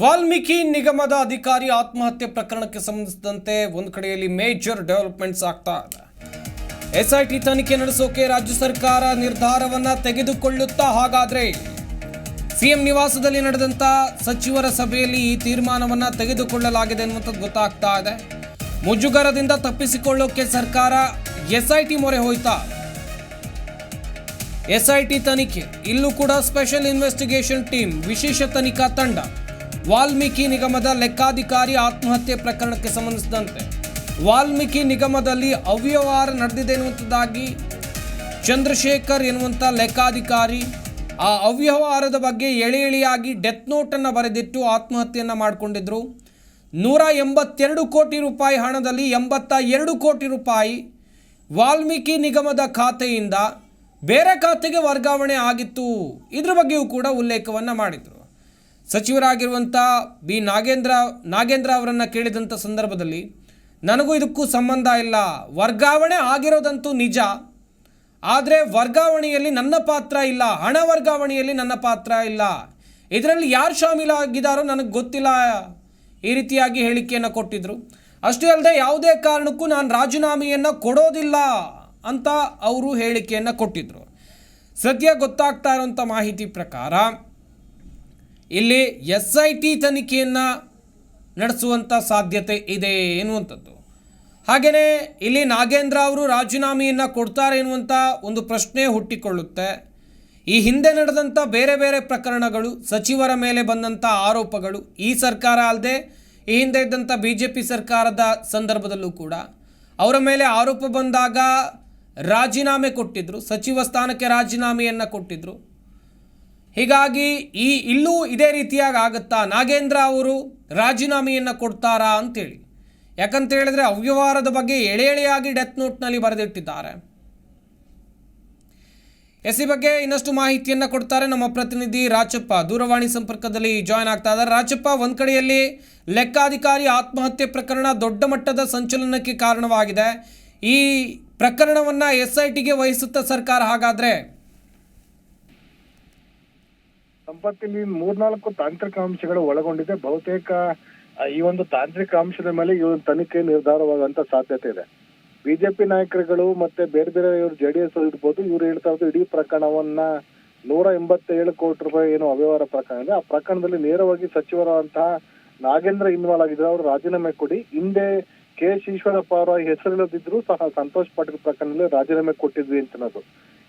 ವಾಲ್ಮೀಕಿ ನಿಗಮದ ಅಧಿಕಾರಿ ಆತ್ಮಹತ್ಯೆ ಪ್ರಕರಣಕ್ಕೆ ಸಂಬಂಧಿಸಿದಂತೆ ಒಂದು ಕಡೆಯಲ್ಲಿ ಮೇಜರ್ ಡೆವಲಪ್ಮೆಂಟ್ಸ್ ಆಗ್ತಾ ಇದೆ. ಎಸ್ಐಟಿ ತನಿಖೆ ನಡೆಸೋಕೆ ರಾಜ್ಯ ಸರ್ಕಾರ ನಿರ್ಧಾರವನ್ನ ತೆಗೆದುಕೊಳ್ಳುತ್ತಾ ಹಾಗಾದ್ರೆ? ಸಿಎಂ ನಿವಾಸದಲ್ಲಿ ನಡೆದಂತ ಸಚಿವರ ಸಭೆಯಲ್ಲಿ ಈ ತೀರ್ಮಾನವನ್ನ ತೆಗೆದುಕೊಳ್ಳಲಾಗಿದೆ ಅನ್ನುವಂಥದ್ದು ಗೊತ್ತಾಗ್ತಾ ಇದೆ. ಮುಜುಗರದಿಂದ ತಪ್ಪಿಸಿಕೊಳ್ಳೋಕೆ ಸರ್ಕಾರ ಎಸ್ಐಟಿ ಮೊರೆ ಹೋಯ್ತಾ? ಎಸ್ಐಟಿ ತನಿಖೆ, ಇಲ್ಲೂ ಕೂಡ ಸ್ಪೆಷಲ್ ಇನ್ವೆಸ್ಟಿಗೇಷನ್ ಟೀಮ್ ವಿಶೇಷ ತನಿಖಾ ತಂಡ ವಾಲ್ಮೀಕಿ ನಿಗಮದ ಲೆಕ್ಕಾಧಿಕಾರಿ ಆತ್ಮಹತ್ಯೆ ಪ್ರಕರಣಕ್ಕೆ ಸಂಬಂಧಿಸಿದಂತೆ ವಾಲ್ಮೀಕಿ ನಿಗಮದಲ್ಲಿ ಅವ್ಯವಹಾರ ನಡೆದಿದೆ ಎನ್ನುವಂಥದ್ದಾಗಿ ಚಂದ್ರಶೇಖರ್ ಎನ್ನುವಂಥ ಲೆಕ್ಕಾಧಿಕಾರಿ ಆ ಅವ್ಯವಹಾರದ ಬಗ್ಗೆ ಎಳೆ ಎಳೆಯಾಗಿ ಡೆತ್ ನೋಟನ್ನು ಬರೆದಿಟ್ಟು ಆತ್ಮಹತ್ಯೆಯನ್ನು ಮಾಡಿಕೊಂಡಿದ್ದರು ನೂರ ಎಂಬತ್ತೆರಡು ಕೋಟಿ ರೂಪಾಯಿ ಹಣದಲ್ಲಿ ಎಂಬತ್ತ ಎರಡು ಕೋಟಿ ರೂಪಾಯಿ ವಾಲ್ಮೀಕಿ ನಿಗಮದ ಖಾತೆಯಿಂದ ಬೇರೆ ಖಾತೆಗೆ ವರ್ಗಾವಣೆ ಆಗಿತ್ತು. ಇದ್ರ ಬಗ್ಗೆಯೂ ಕೂಡ ಉಲ್ಲೇಖವನ್ನು ಮಾಡಿದರು. ಸಚಿವರಾಗಿರುವಂಥ ಬಿ ನಾಗೇಂದ್ರ ನಾಗೇಂದ್ರ ಅವರನ್ನು ಕೇಳಿದಂಥ ಸಂದರ್ಭದಲ್ಲಿ ನನಗೂ ಇದಕ್ಕೂ ಸಂಬಂಧ ಇಲ್ಲ. ವರ್ಗಾವಣೆ ಆಗಿರೋದಂತೂ ನಿಜ. ಆದರೆ ವರ್ಗಾವಣೆಯಲ್ಲಿ ನನ್ನ ಪಾತ್ರ ಇಲ್ಲ. ಹಣ ವರ್ಗಾವಣೆಯಲ್ಲಿ ನನ್ನ ಪಾತ್ರ ಇಲ್ಲ. ಇದರಲ್ಲಿ ಯಾರು ಶಾಮೀಲಾಗಿದ್ದಾರೋ ನನಗೆ ಗೊತ್ತಿಲ್ಲ ಈ ರೀತಿಯಾಗಿ ಹೇಳಿಕೆಯನ್ನು ಕೊಟ್ಟಿದ್ದರು ಅಷ್ಟೇ ಅಲ್ಲದೆ ಯಾವುದೇ ಕಾರಣಕ್ಕೂ ನಾನು ರಾಜೀನಾಮೆಯನ್ನು ಕೊಡೋದಿಲ್ಲ ಅಂತ ಅವರು ಹೇಳಿಕೆಯನ್ನು ಕೊಟ್ಟಿದ್ದರು ಸದ್ಯ ಗೊತ್ತಾಗ್ತಾ ಇರುವಂಥ ಮಾಹಿತಿ ಪ್ರಕಾರ ಇಲ್ಲಿ ಎಸ್ ಐ ಟಿ ತನಿಖೆಯನ್ನು ನಡೆಸುವಂಥ ಸಾಧ್ಯತೆ ಇದೆ ಎನ್ನುವಂಥದ್ದು. ಹಾಗೆಯೇ ಇಲ್ಲಿ ನಾಗೇಂದ್ರ ಅವರು ರಾಜೀನಾಮೆಯನ್ನು ಕೊಡ್ತಾರೆ ಎನ್ನುವಂಥ ಒಂದು ಪ್ರಶ್ನೆ ಹುಟ್ಟಿಕೊಳ್ಳುತ್ತೆ. ಈ ಹಿಂದೆ ನಡೆದಂಥ ಬೇರೆ ಬೇರೆ ಪ್ರಕರಣಗಳು, ಸಚಿವರ ಮೇಲೆ ಬಂದಂಥ ಆರೋಪಗಳು ಈ ಸರ್ಕಾರ ಅಲ್ಲದೆ ಈ ಹಿಂದೆ ಇದ್ದಂಥ ಬಿ ಜೆ ಪಿ ಸರ್ಕಾರದ ಸಂದರ್ಭದಲ್ಲೂ ಕೂಡ ಅವರ ಮೇಲೆ ಆರೋಪ ಬಂದಾಗ ರಾಜೀನಾಮೆ ಕೊಟ್ಟಿದ್ದರು ಸಚಿವ ಸ್ಥಾನಕ್ಕೆ ರಾಜೀನಾಮೆಯನ್ನು ಕೊಟ್ಟಿದ್ದರು ಹೀಗಾಗಿ ಈ ಇಲ್ಲೂ ಇದೇ ರೀತಿಯಾಗಿ ಆಗುತ್ತಾ ನಾಗೇಂದ್ರ ಅವರು ರಾಜೀನಾಮೆಯನ್ನು ಕೊಡ್ತಾರಾ ಅಂತೇಳಿ. ಯಾಕಂತ ಹೇಳಿದ್ರೆ ಅವ್ಯವಹಾರದ ಬಗ್ಗೆ ಎಳೆ ಎಳೆಯಾಗಿ ಡೆತ್ ನೋಟ್ನಲ್ಲಿ ಬರೆದಿಟ್ಟಿದ್ದಾರೆ. ಎಸ್ ಬಗ್ಗೆ ಇನ್ನಷ್ಟು ಮಾಹಿತಿಯನ್ನು ಕೊಡ್ತಾರೆ ನಮ್ಮ ಪ್ರತಿನಿಧಿ ರಾಚಪ್ಪ ದೂರವಾಣಿ ಸಂಪರ್ಕದಲ್ಲಿ ಜಾಯ್ನ್ ಆಗ್ತಾ ಇದ್ದಾರೆ. ರಾಚಪ್ಪ ಒಂದು ಕಡೆಯಲ್ಲಿ ಲೆಕ್ಕಾಧಿಕಾರಿ ಆತ್ಮಹತ್ಯೆ ಪ್ರಕರಣ ದೊಡ್ಡ ಮಟ್ಟದ ಸಂಚಲನಕ್ಕೆ ಕಾರಣವಾಗಿದೆ. ಈ ಪ್ರಕರಣವನ್ನ ಎಸ್ ಐ ಟಿಗೆ ವಹಿಸುತ್ತಾ ಸರ್ಕಾರ ಹಾಗಾದ್ರೆ ಸಂಪತ್ತಿಲ್ಲಿ ಮೂರ್ನಾಲ್ಕು ತಾಂತ್ರಿಕ ಅಂಶಗಳು ಒಳಗೊಂಡಿದೆ. ಬಹುತೇಕ ಈ ಒಂದು ತಾಂತ್ರಿಕ ಅಂಶದ ಮೇಲೆ ಒಂದು ತನಿಖೆ ನಿರ್ಧಾರವಾಗುವಂತ ಸಾಧ್ಯತೆ ಇದೆ. ಬಿಜೆಪಿ ನಾಯಕರುಗಳು ಮತ್ತೆ ಬೇರೆ ಬೇರೆ ಇವರು ಜೆಡಿಎಸ್ ಇರ್ಬೋದು, ಇವ್ರು ಹೇಳ್ತಾ ಇರೋದು ಇಡೀ ಪ್ರಕರಣವನ್ನ ನೂರ ಎಂಬತ್ತೇಳು ಕೋಟಿ ರೂಪಾಯಿ ಏನು ಅವ್ಯವಹಾರ ಪ್ರಕರಣ ಇದೆ. ಆ ಪ್ರಕರಣದಲ್ಲಿ ನೇರವಾಗಿ ಸಚಿವರಾದಂತಹ ನಾಗೇಂದ್ರ ಇನ್ವಾಲ್ವ್ ಆಗಿದ್ರು, ಅವರು ರಾಜೀನಾಮೆ ಕೊಡಿ. ಹಿಂದೆ ಕೆ ಎಸ್ ಈಶ್ವರಪ್ಪ ಅವರ ಹೆಸರಿಲ್ಲದಿದ್ರು ಸಹ ಸಂತೋಷ್ ಪಾಟೀಲ್ ಪ್ರಕರಣದಲ್ಲಿ ರಾಜೀನಾಮೆ ಕೊಟ್ಟಿದ್ವಿ ಅಂತ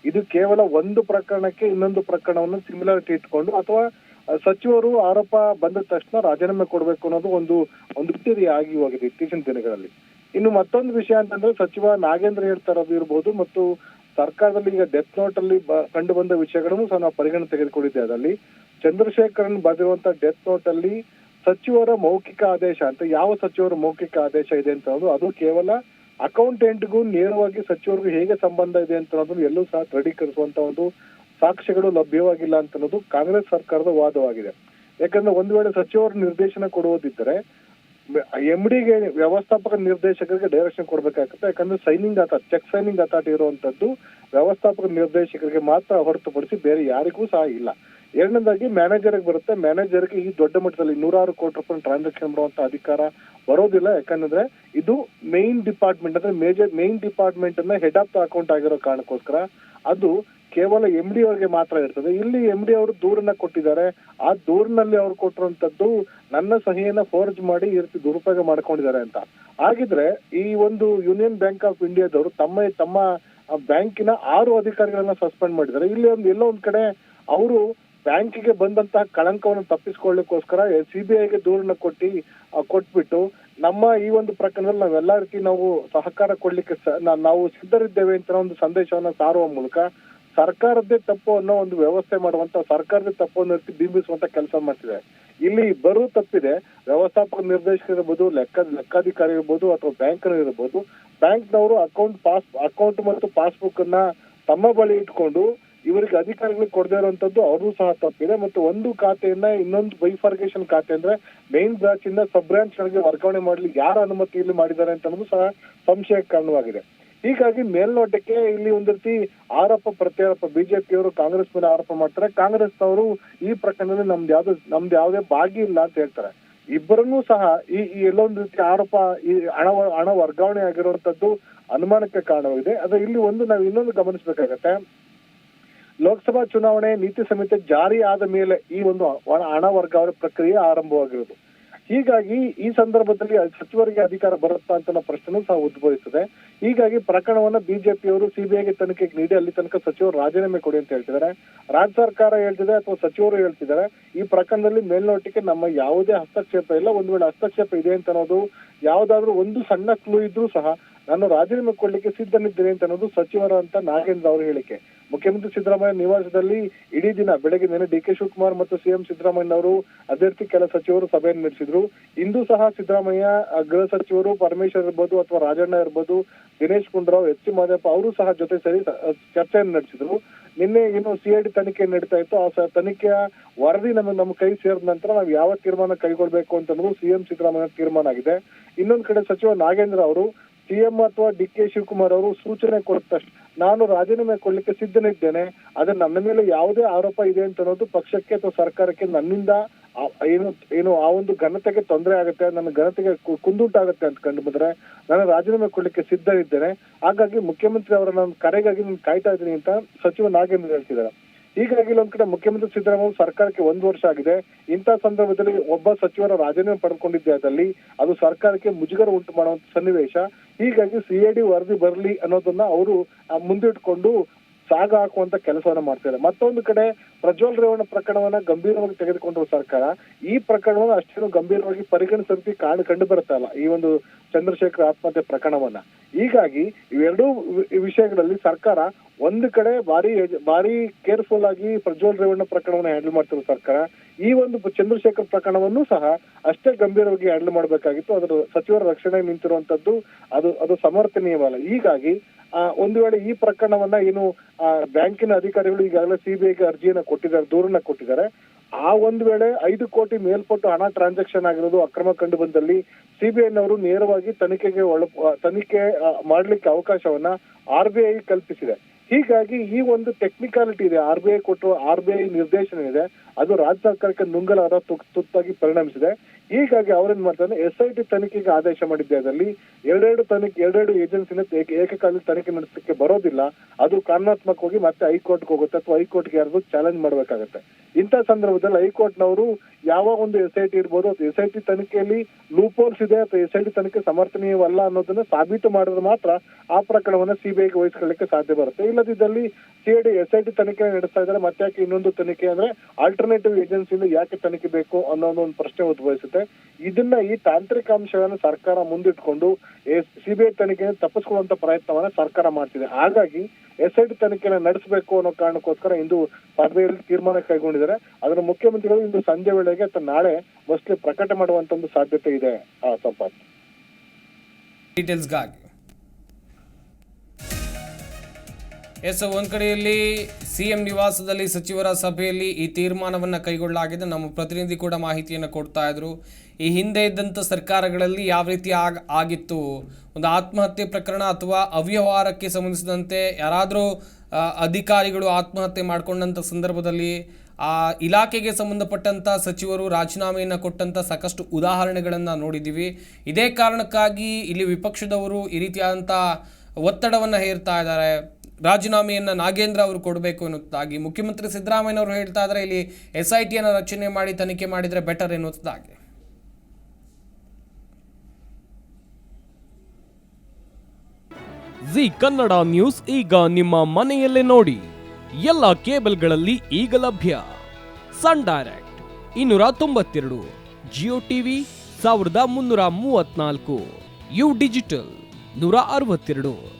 ಇದು ಕೇವಲ ಒಂದು ಪ್ರಕರಣಕ್ಕೆ ಇನ್ನೊಂದು ಪ್ರಕರಣವನ್ನು ಸಿಮಿಲಾರಿಟಿ ಇಟ್ಕೊಂಡು ಅಥವಾ ಸಚಿವರು ಆರೋಪ ಬಂದ ತಕ್ಷಣ ರಾಜೀನಾಮೆ ಕೊಡಬೇಕು ಅನ್ನೋದು ಒಂದು ಒಂದು ರೀತಿ ಆಗಿ ಹೋಗಿದೆ ಇತ್ತೀಚಿನ ದಿನಗಳಲ್ಲಿ. ಇನ್ನು ಮತ್ತೊಂದು ವಿಷಯ ಅಂತಂದ್ರೆ ಸಚಿವ ನಾಗೇಂದ್ರ ಹೇಳ್ತಾ ಇರೋದು ಇರ್ಬೋದು ಮತ್ತು ಸರ್ಕಾರದಲ್ಲಿ ಈಗ ಡೆತ್ ನೋಟ್ ಅಲ್ಲಿ ಕಂಡು ಬಂದ ವಿಷಯಗಳನ್ನು ಸಹ ನಾವು ಪರಿಗಣನೆ ತೆಗೆದುಕೊಂಡಿದ್ದೆ ಅದರಲ್ಲಿ ಚಂದ್ರಶೇಖರನ್ ಬರೆದಿರುವಂತ ಡೆತ್ ನೋಟ್ ಅಲ್ಲಿ ಸಚಿವರ ಮೌಖಿಕ ಆದೇಶ ಅಂತ, ಯಾವ ಸಚಿವರ ಮೌಖಿಕ ಆದೇಶ ಇದೆ ಅಂತ ಅದು ಕೇವಲ ಅಕೌಂಟೆಂಟ್ಗೂ ನೇರವಾಗಿ ಸಚಿವರಿಗೂ ಹೇಗೆ ಸಂಬಂಧ ಇದೆ ಅಂತ ಎಲ್ಲೂ ಸಹ ದೃಢೀಕರಿಸುವಂತ ಒಂದು ಸಾಕ್ಷ್ಯಗಳು ಲಭ್ಯವಾಗಿಲ್ಲ ಅಂತ ಅನ್ನೋದು ಕಾಂಗ್ರೆಸ್ ಸರ್ಕಾರದ ವಾದವಾಗಿದೆ. ಯಾಕಂದ್ರೆ ಒಂದು ವೇಳೆ ಸಚಿವರು ನಿರ್ದೇಶನ ಕೊಡುವುದಿದ್ದರೆ ಎಂ ಡಿಗೆ ವ್ಯವಸ್ಥಾಪಕ ನಿರ್ದೇಶಕರಿಗೆ ಡೈರೆಕ್ಷನ್ ಕೊಡ್ಬೇಕಾಗುತ್ತೆ. ಯಾಕಂದ್ರೆ signing authority cheque signing authority ಇರುವಂತದ್ದು ವ್ಯವಸ್ಥಾಪಕ ನಿರ್ದೇಶಕರಿಗೆ ಮಾತ್ರ ಹೊರತುಪಡಿಸಿ ಬೇರೆ ಯಾರಿಗೂ ಸಹ ಇಲ್ಲ. ಎರಡನೇದಾಗಿ ಮ್ಯಾನೇಜರ್ಗೆ ಬರುತ್ತೆ. ಮ್ಯಾನೇಜರ್ಗೆ ಈ ದೊಡ್ಡ ಮಟ್ಟದಲ್ಲಿ ನೂರಾರು ಕೋಟಿ ರೂಪಾಯಿ ಟ್ರಾನ್ಸಾಕ್ಷನ್ ಮಾಡುವಂತ ಅಧಿಕಾರ ಬರೋದಿಲ್ಲ. ಯಾಕಂದ್ರೆ ಇದು ಮೇನ್ ಡಿಪಾರ್ಟ್ಮೆಂಟ್ ಅಂದ್ರೆ ಮೇಜರ್ ಮೇನ್ ಡಿಪಾರ್ಟ್ಮೆಂಟ್ ಅನ್ನ ಹೆಡ್ ಆಫ್ ದ ಅಕೌಂಟ್ ಆಗಿರೋ ಕಾರಣಕ್ಕೋಸ್ಕರ ಅದು ಕೇವಲ ಎಂ ಡಿ ಅವ್ರಿಗೆ ಮಾತ್ರ ಇರ್ತದೆ. ಇಲ್ಲಿ ಎಂ ಡಿ ಅವರು ದೂರನ್ನ ಕೊಟ್ಟಿದ್ದಾರೆ. ಆ ದೂರಿನಲ್ಲಿ ಅವ್ರು ಕೊಟ್ಟಿರುವಂತದ್ದು ನನ್ನ ಸಹಿಯನ್ನ ಫೋರ್ಜ್ ಮಾಡಿ ಈ ರೀತಿ ದುರುಪಯೋಗ ಮಾಡ್ಕೊಂಡಿದ್ದಾರೆ ಅಂತ. ಹಾಗಿದ್ರೆ ಈ ಒಂದು ಯೂನಿಯನ್ ಬ್ಯಾಂಕ್ ಆಫ್ ಇಂಡಿಯಾದವರು ತಮ್ಮ ತಮ್ಮ ಬ್ಯಾಂಕಿನ ಆರು ಅಧಿಕಾರಿಗಳನ್ನ ಸಸ್ಪೆಂಡ್ ಮಾಡಿದ್ದಾರೆ. ಇಲ್ಲಿ ಒಂದು, ಎಲ್ಲೋ ಒಂದ್ ಕಡೆ ಅವರು ಬ್ಯಾಂಕಿಗೆ ಬಂದಂತಹ ಕಳಂಕವನ್ನು ತಪ್ಪಿಸ್ಕೊಳ್ಳಿಕ್ಕೋಸ್ಕರ ಸಿಬಿಐಗೆ ದೂರನ್ನ ಕೊಟ್ಟಿ ಕೊಟ್ಬಿಟ್ಟು ನಮ್ಮ ಈ ಒಂದು ಪ್ರಕರಣದಲ್ಲಿ ನಾವೆಲ್ಲ ರೀತಿ ನಾವು ಸಹಕಾರ ಕೊಡ್ಲಿಕ್ಕೆ ಸ- ನಾವು ಸಿದ್ಧರಿದ್ದೇವೆ ಅಂತ ಒಂದು ಸಂದೇಶವನ್ನ ಸಾರುವ ಮೂಲಕ ಸರ್ಕಾರದ್ದೇ ತಪ್ಪು ಅನ್ನೋ ಒಂದು ವ್ಯವಸ್ಥೆ ಮಾಡುವಂತ ಸರ್ಕಾರದೇ ತಪ್ಪು ಅನ್ನೋ ರೀತಿ ಬಿಂಬಿಸುವಂತ ಕೆಲಸ ಮಾಡ್ತಿದೆ. ಇಲ್ಲಿ ಬರೋ ತಪ್ಪಿದೆ. ವ್ಯವಸ್ಥಾಪಕ ನಿರ್ದೇಶಕ ಇರ್ಬೋದು, ಲೆಕ್ಕ, ಲೆಕ್ಕಾಧಿಕಾರಿ ಇರ್ಬೋದು ಅಥವಾ ಬ್ಯಾಂಕ್ ಇರ್ಬೋದು, ಬ್ಯಾಂಕ್ನವರು ಅಕೌಂಟ್ ಪಾಸ್, ಅಕೌಂಟ್ ಮತ್ತು ಪಾಸ್ಬುಕ್ ಅನ್ನ ತಮ್ಮ ಬಳಿ ಇಟ್ಕೊಂಡು ಇವರಿಗೆ ಅಧಿಕಾರಿಗಳಿಗೆ ಕೊಡದೇ ಇರುವಂತದ್ದು ಅವ್ರಿಗೂ ಸಹ ತಪ್ಪಿದೆ. ಮತ್ತು ಒಂದು ಖಾತೆಯನ್ನ ಇನ್ನೊಂದು ಬೈಫರ್ಗೇಷನ್ ಖಾತೆ ಅಂದ್ರೆ ಮೇನ್ ಬ್ರಾಂಚ್ ಇಂದ ಸಬ್ ಬ್ರಾಂಚ್ ಗಳಿಗೆ ವರ್ಗಾವಣೆ ಮಾಡ್ಲಿಕ್ಕೆ ಯಾರ ಅನುಮತಿಯಲ್ಲಿ ಮಾಡಿದ್ದಾರೆ ಅಂತ ಅನ್ನೋದು ಸಹ ಸಂಶಯಕ್ಕೆ ಕಾರಣವಾಗಿದೆ. ಹೀಗಾಗಿ ಮೇಲ್ನೋಟಕ್ಕೆ ಇಲ್ಲಿ ಒಂದ್ ರೀತಿ ಆರೋಪ ಪ್ರತ್ಯಾರೋಪ, ಬಿಜೆಪಿಯವರು ಕಾಂಗ್ರೆಸ್ ಮೇಲೆ ಆರೋಪ ಮಾಡ್ತಾರೆ. ಕಾಂಗ್ರೆಸ್ನವರು ಈ ಪ್ರಕರಣದಲ್ಲಿ ನಮ್ದು ಯಾವ್ದು, ನಮ್ದು ಯಾವುದೇ ಭಾಗಿ ಇಲ್ಲ ಅಂತ ಹೇಳ್ತಾರೆ. ಇಬ್ಬರನ್ನೂ ಸಹ ಈ ಈ ಎಲ್ಲೊಂದು ರೀತಿ ಆರೋಪ, ಈ ಹಣ ಹಣ ವರ್ಗಾವಣೆ ಆಗಿರುವಂತದ್ದು ಅನುಮಾನಕ್ಕೆ ಕಾರಣವಾಗಿದೆ. ಅದೇ ಇಲ್ಲಿ ಒಂದು ನಾವು ಇನ್ನೊಂದು ಗಮನಿಸಬೇಕಾಗತ್ತೆ. ಲೋಕಸಭಾ ಚುನಾವಣೆ ನೀತಿ ಸಂಹಿತೆ ಜಾರಿ ಆದ ಮೇಲೆ ಈ ಒಂದು ಹಣ ವರ್ಗಾವಣೆ ಪ್ರಕ್ರಿಯೆ ಆರಂಭವಾಗಿರೋದು ಹೀಗಾಗಿ ಈ ಸಂದರ್ಭದಲ್ಲಿ ಸಚಿವರಿಗೆ ಅಧಿಕಾರ ಬರುತ್ತಾ ಅಂತ ಪ್ರಶ್ನೆ ಸಹ ಉದ್ಭವಿಸುತ್ತದೆ. ಹೀಗಾಗಿ ಪ್ರಕರಣವನ್ನ ಬಿಜೆಪಿಯವರು ಸಿಬಿಐಗೆ ತನಿಖೆಗೆ ನೀಡಿ ಅಲ್ಲಿ ತನಕ ಸಚಿವರು ರಾಜೀನಾಮೆ ಕೊಡಿ ಅಂತ ಹೇಳ್ತಿದ್ದಾರೆ. ರಾಜ್ಯ ಸರ್ಕಾರ ಹೇಳ್ತಿದೆ ಅಥವಾ ಸಚಿವರು ಹೇಳ್ತಿದ್ದಾರೆ, ಈ ಪ್ರಕರಣದಲ್ಲಿ ಮೇಲ್ನೋಟಕ್ಕೆ ನಮ್ಮ ಯಾವುದೇ ಹಸ್ತಕ್ಷೇಪ ಇಲ್ಲ. ಒಂದು ವೇಳೆ ಹಸ್ತಕ್ಷೇಪ ಇದೆ ಅಂತ ಅನ್ನೋದು ಯಾವ್ದಾದ್ರು ಒಂದು ಸಣ್ಣ ಕ್ಲೂ ಇದ್ರೂ ಸಹ ನಾನು ರಾಜೀನಾಮೆ ಕೊಡ್ಲಿಕ್ಕೆ ಸಿದ್ಧನಿದ್ದೇನೆ ಅಂತ ಅನ್ನೋದು ಸಚಿವರ ಅಂತ ನಾಗೇಂದ್ರ ಅವರ ಹೇಳಿಕೆ. ಮುಖ್ಯಮಂತ್ರಿ ಸಿದ್ದರಾಮಯ್ಯ ನಿವಾಸದಲ್ಲಿ ಇಡೀ ದಿನ ಬೆಳಗ್ಗೆ ನಿನ್ನೆ ಡಿ ಕೆ ಶಿವಕುಮಾರ್ ಮತ್ತು ಸಿಎಂ ಸಿದ್ದರಾಮಯ್ಯ ಅವರು ಅಭ್ಯರ್ಥಿ ಕೆಲ ಸಚಿವರು ಸಭೆಯನ್ನು ನಡೆಸಿದ್ರು. ಇಂದು ಸಹ ಸಿದ್ದರಾಮಯ್ಯ ಗೃಹ ಸಚಿವರು ಪರಮೇಶ್ವರ್ ಇರ್ಬೋದು ಅಥವಾ ರಾಜಣ್ಣ ಇರ್ಬೋದು, ದಿನೇಶ್ ಗುಂಡೂರಾವ್ ಎಚ್ ಸಿ ಮಾದೇವಪ್ಪ ಅವರು ಸಹ ಜೊತೆ ಸೇರಿ ಸ- ಚರ್ಚೆಯನ್ನು ನಡೆಸಿದ್ರು. ನಿನ್ನೆ ಏನು ಸಿಐಡಿ ತನಿಖೆ ನಡೀತಾ ಇತ್ತು. ಆ ಸ- ತನಿಖೆಯ ವರದಿ ನಮಗೆ ನಮ್ಮ ಕೈ ಸೇರಿದ ನಂತರ ನಾವು ಯಾವ ತೀರ್ಮಾನ ಕೈಗೊಳ್ಬೇಕು ಅಂತ ಅನ್ನೋದು ಸಿಎಂ ಸಿದ್ದರಾಮಯ್ಯ ತೀರ್ಮಾನ ಆಗಿದೆ. ಇನ್ನೊಂದ್ ಕಡೆ ಸಚಿವ ನಾಗೇಂದ್ರ ಅವರು ಸಿಎಂ ಅಥವಾ ಡಿ ಕೆ ಶಿವಕುಮಾರ್ ಅವರು ಸೂಚನೆ ಕೊಟ್ಟ ತಕ್ಷಣ ನಾನು ರಾಜೀನಾಮೆ ಕೊಡ್ಲಿಕ್ಕೆ ಸಿದ್ಧನಿದ್ದೇನೆ. ಆದ್ರೆ ನನ್ನ ಮೇಲೆ ಯಾವುದೇ ಆರೋಪ ಇದೆ ಅಂತ ಅನ್ನೋದು ಪಕ್ಷಕ್ಕೆ ಅಥವಾ ಸರ್ಕಾರಕ್ಕೆ ನನ್ನಿಂದ ಏನು ಏನು ಆ ಒಂದು ಘನತೆಗೆ ತೊಂದರೆ ಆಗುತ್ತೆ, ನನ್ನ ಘನತೆಗೆ ಕುಂದುಂಟಾಗುತ್ತೆ ಅಂತ ಕಂಡು ಬಂದ್ರೆ ನಾನು ರಾಜೀನಾಮೆ ಕೊಡ್ಲಿಕ್ಕೆ ಸಿದ್ಧ ಇದ್ದೇನೆ ಹಾಗಾಗಿ ಮುಖ್ಯಮಂತ್ರಿ ಅವರ ನಾನು ಕರೆಗಾಗಿ ನಾನು ಕಾಯ್ತಾ ಇದ್ದೀನಿ ಅಂತ ಸಚಿವ ನಾಗೇಂದ್ರ ಹೇಳ್ತಿದ್ದಾರೆ. ಹೀಗಾಗಿ ಇಲ್ಲೊಂದ್ ಕಡೆ ಮುಖ್ಯಮಂತ್ರಿ ಸಿದ್ದರಾಮಯ್ಯ ಸರ್ಕಾರಕ್ಕೆ ಒಂದು ವರ್ಷ ಆಗಿದೆ. ಇಂತ ಸಂದರ್ಭದಲ್ಲಿ ಒಬ್ಬ ಸಚಿವರ ರಾಜೀನಾಮೆ ಪಡೆದುಕೊಂಡಿದ್ದೆ ಅದಲ್ಲಿ ಅದು ಸರ್ಕಾರಕ್ಕೆ ಮುಜುಗರ ಉಂಟು ಮಾಡುವಂತ ಸನ್ನಿವೇಶ. ಹೀಗಾಗಿ ಸಿಎಡಿ ವರದಿ ಬರಲಿ ಅನ್ನೋದನ್ನ ಅವರು ಮುಂದಿಟ್ಕೊಂಡು ಸಾಗ ಹಾಕುವಂತ ಕೆಲಸವನ್ನ ಮಾಡ್ತಾರೆ ಮತ್ತೊಂದು ಕಡೆ ಪ್ರಜ್ವಲ್ ರೇವಣ್ಣ ಪ್ರಕರಣವನ್ನ ಗಂಭೀರವಾಗಿ ತೆಗೆದುಕೊಂಡಿರುವ ಸರ್ಕಾರ. ಈ ಪ್ರಕರಣವನ್ನು ಅಷ್ಟೇನು ಗಂಭೀರವಾಗಿ ಪರಿಗಣಿಸಂತೆ ಕಾಣ್ ಕಂಡು ಬರ್ತಾ ಇಲ್ಲ ಈ ಒಂದು ಚಂದ್ರಶೇಖರ್ ಆತ್ಮಹತ್ಯೆ ಪ್ರಕರಣವನ್ನ. ಹೀಗಾಗಿ ಇವೆರಡೂ ವಿಷಯಗಳಲ್ಲಿ ಸರ್ಕಾರ ಒಂದು ಕಡೆ ಭಾರಿ ಭಾರಿ ಕೇರ್ಫುಲ್ ಆಗಿ ಪ್ರಜ್ವಲ್ ರೇವಣ್ಣ ಪ್ರಕರಣವನ್ನ ಹ್ಯಾಂಡಲ್ ಮಾಡ್ತಿರೋ ಸರ್ಕಾರ, ಈ ಒಂದು ಚಂದ್ರಶೇಖರ್ ಪ್ರಕರಣವನ್ನು ಸಹ ಅಷ್ಟೇ ಗಂಭೀರವಾಗಿ ಹ್ಯಾಂಡಲ್ ಮಾಡಬೇಕಾಗಿತ್ತು. ಅದರ ಸಚಿವರ ರಕ್ಷಣೆ ನಿಂತಿರುವಂತದ್ದು ಅದು ಅದು ಸಮರ್ಥನೀಯವಲ್ಲ. ಹೀಗಾಗಿ ಒಂದು ವೇಳೆ ಈ ಪ್ರಕರಣವನ್ನ ಏನು ಬ್ಯಾಂಕಿನ ಅಧಿಕಾರಿಗಳು ಈಗಾಗಲೇ ಸಿಬಿಐಗೆ ಅರ್ಜಿಯನ್ನ ಕೊಟ್ಟಿದ್ದಾರೆ, ದೂರನ್ನ ಕೊಟ್ಟಿದ್ದಾರೆ. ಆ ಒಂದು ವೇಳೆ ಐದು ಕೋಟಿ ಮೇಲ್ಪಟ್ಟು ಹಣ ಟ್ರಾನ್ಸಾಕ್ಷನ್ ಆಗಿರೋದು ಅಕ್ರಮ ಕಂಡು ಬಂದಲ್ಲಿ ಸಿಬಿಐನವರು ನೇರವಾಗಿ ತನಿಖೆಗೆ ಒಳ ತನಿಖೆ ಮಾಡ್ಲಿಕ್ಕೆ ಅವಕಾಶವನ್ನ ಆರ್ ಬಿ ಐ ಕಲ್ಪಿಸಿದೆ. ಹೀಗಾಗಿ ಈ ಒಂದು ಟೆಕ್ನಿಕಾಲಿಟಿ ಇದೆ, ಆರ್ ಬಿ ಐ ಕೊಟ್ಟು ಆರ್ ಬಿ ಐ ನಿರ್ದೇಶನ ಇದೆ, ಅದು ರಾಜ್ಯ ಸರ್ಕಾರಕ್ಕೆ ನುಂಗಲಾರ ತುತ್ತಾಗಿ ಪರಿಣಮಿಸಿದೆ. ಹೀಗಾಗಿ ಅವ್ರೇನ್ ಮಾಡ್ತಾರೆ ಎಸ್ ಐ ಟಿ ತನಿಖೆಗೆ ಆದೇಶ ಮಾಡಿದ್ದೆ ಅದರಲ್ಲಿ ಎರಡೆರಡು ತನಿಖೆ, ಎರಡೆರಡು ಏಜೆನ್ಸಿನ ಏಕ- ಏಕಕಾಲದಲ್ಲಿ ತನಿಖೆ ನಡೆಸಲಿಕ್ಕೆ ಬರೋದಿಲ್ಲ. ಅದು ಕಾನೂನಾತ್ಮಕವಾಗಿ ಮತ್ತೆ ಹೈಕೋರ್ಟ್ಗೆ ಹೋಗುತ್ತೆ ಅಥವಾ ಹೈಕೋರ್ಟ್ಗೆ ಯಾರಿಗೂ ಚಾಲೆಂಜ್ ಮಾಡಬೇಕಾಗತ್ತೆ. ಇಂಥ ಸಂದರ್ಭದಲ್ಲಿ ಹೈಕೋರ್ಟ್ನವರು ಯಾವ ಒಂದು ಎಸ್ ಐ ಟಿ ಇರ್ಬೋದು ಅಥವಾ ಎಸ್ ಐ ಟಿ ತನಿಖೆಯಲ್ಲಿ ಲೂಪೋಲ್ಸ್ ಇದೆ, ಅಥವಾ ಎಸ್ ಐ ಟಿ ತನಿಖೆ ಸಮರ್ಥನೀಯವಲ್ಲ ಅನ್ನೋದನ್ನ ಸಾಬೀತು ಮಾಡಿದ್ರೆ ಮಾತ್ರ ಆ ಪ್ರಕರಣವನ್ನು ಸಿಬಿಐಗೆ ವಹಿಸ್ಕೊಳ್ಳಿಕ್ಕೆ ಸಾಧ್ಯ ಬರುತ್ತೆ. ಇಲ್ಲದಿದ್ದಲ್ಲಿ ಸಿಐಡಿ ಎಸ್ ಐ ಟಿ ತನಿಖೆ ನಡೆಸ್ತಾ ಇದ್ದಾರೆ, ಮತ್ತೆ ಯಾಕೆ ಇನ್ನೊಂದು ತನಿಖೆ ಅಂದ್ರೆ ಆಲ್ಟರ್ನೇಟಿವ್ ಏಜೆನ್ಸಿಯಿಂದ ಯಾಕೆ ತನಿಖೆ ಬೇಕು ಅನ್ನೋ ಒಂದು ಪ್ರಶ್ನೆ ಉದ್ಭವಿಸುತ್ತೆ. ಇದನ್ನ ಈ ತಾಂತ್ರಿಕ ಅಂಶಗಳನ್ನು ಸರ್ಕಾರ ಮುಂದಿಟ್ಕೊಂಡು ಸಿಬಿಐ ತನಿಖೆಯನ್ನು ತಪ್ಪಿಸ್ಕೊಳ್ಳುವಂತ ಪ್ರಯತ್ನವನ್ನ ಸರ್ಕಾರ ಮಾಡ್ತಿದೆ. ಹಾಗಾಗಿ ಎಸ್ ಐ ತನಿಖೆನ ನಡೆಸಬೇಕು ಅನ್ನೋ ಕಾರಣಕ್ಕೋಸ್ಕರ ಇಂದು ಸಭೆಯಲ್ಲಿ ತೀರ್ಮಾನ ಕೈಗೊಂಡಿದ್ದಾರೆ. ಅದನ್ನು ಮುಖ್ಯಮಂತ್ರಿಗಳು ಇಂದು ಸಂಜೆ ವೇಳೆಗೆ ಅಥವಾ ನಾಳೆ ಮೋಸ್ಟ್ಲಿ ಪ್ರಕಟ ಮಾಡುವಂತ ಒಂದು ಸಾಧ್ಯತೆ ಇದೆ ಆ ಸಂಪತ್ ಡೀಟೇಲ್ಸ್ಗಾಗಿ ಎಸ್, ಒಂದು ಕಡೆಯಲ್ಲಿ ಸಿ ಎಂ ನಿವಾಸದಲ್ಲಿ ಸಚಿವರ ಸಭೆಯಲ್ಲಿ ಈ ತೀರ್ಮಾನವನ್ನು ಕೈಗೊಳ್ಳಲಾಗಿದೆ. ನಮ್ಮ ಪ್ರತಿನಿಧಿ ಕೂಡ ಮಾಹಿತಿಯನ್ನು ಕೊಡ್ತಾ ಇದ್ರು. ಈ ಹಿಂದೆ ಇದ್ದಂಥ ಸರ್ಕಾರಗಳಲ್ಲಿ ಯಾವ ರೀತಿ ಆಗ, ಆಗಿತ್ತು? ಒಂದು ಆತ್ಮಹತ್ಯೆ ಪ್ರಕರಣ ಅಥವಾ ಅವ್ಯವಹಾರಕ್ಕೆ ಸಂಬಂಧಿಸಿದಂತೆ ಯಾರಾದರೂ ಅಧಿಕಾರಿಗಳು ಆತ್ಮಹತ್ಯೆ ಮಾಡಿಕೊಂಡಂಥ ಸಂದರ್ಭದಲ್ಲಿ, ಆ, ಇಲಾಖೆಗೆ ಸಂಬಂಧಪಟ್ಟಂಥ ಸಚಿವರು ರಾಜೀನಾಮೆಯನ್ನು ಕೊಟ್ಟಂಥ ಸಾಕಷ್ಟು ಉದಾಹರಣೆಗಳನ್ನು ನೋಡಿದ್ದೀವಿ. ಇದೇ ಕಾರಣಕ್ಕಾಗಿ ಇಲ್ಲಿ ವಿಪಕ್ಷದವರು ಈ ರೀತಿಯಾದಂಥ ಒತ್ತಡವನ್ನು ಹೇರ್ತಾ ಇದ್ದಾರೆ. ರಾಜೀನಾಮೆಯನ್ನು ನಾಗೇಂದ್ರ ಅವರು ಕೊಡಬೇಕು ಎನ್ನುವುದಾಗಿ ಮುಖ್ಯಮಂತ್ರಿ ಸಿದ್ದರಾಮಯ್ಯನವರು ಹೇಳ್ತಾ ಇದ್ದಾರೆ. ಇಲ್ಲಿ ಎಸ್ ಐ ಟಿಯನ್ನು ರಚನೆ ಮಾಡಿ ತನಿಖೆ ಮಾಡಿದರೆ ಬೆಟರ್ ಎನ್ನುವುದಾಗಿ. ಜಿ ಕನ್ನಡ ನ್ಯೂಸ್ ಈಗ ನಿಮ್ಮ ಮನೆಯಲ್ಲೇ ನೋಡಿ. ಎಲ್ಲ ಕೇಬಲ್ಗಳಲ್ಲಿ ಈಗ ಲಭ್ಯ. ಸನ್ ಡೈರೆಕ್ಟ್ ಇನ್ನೂರ ತೊಂಬತ್ತೆರಡು, ಜಿಯೋ ಟಿವಿ ಸಾವಿರದ ಮುನ್ನೂರ ಮೂವತ್ನಾಲ್ಕು ಯು ಡಿಜಿಟಲ್ ನೂರ ಅರವತ್ತೆರಡು.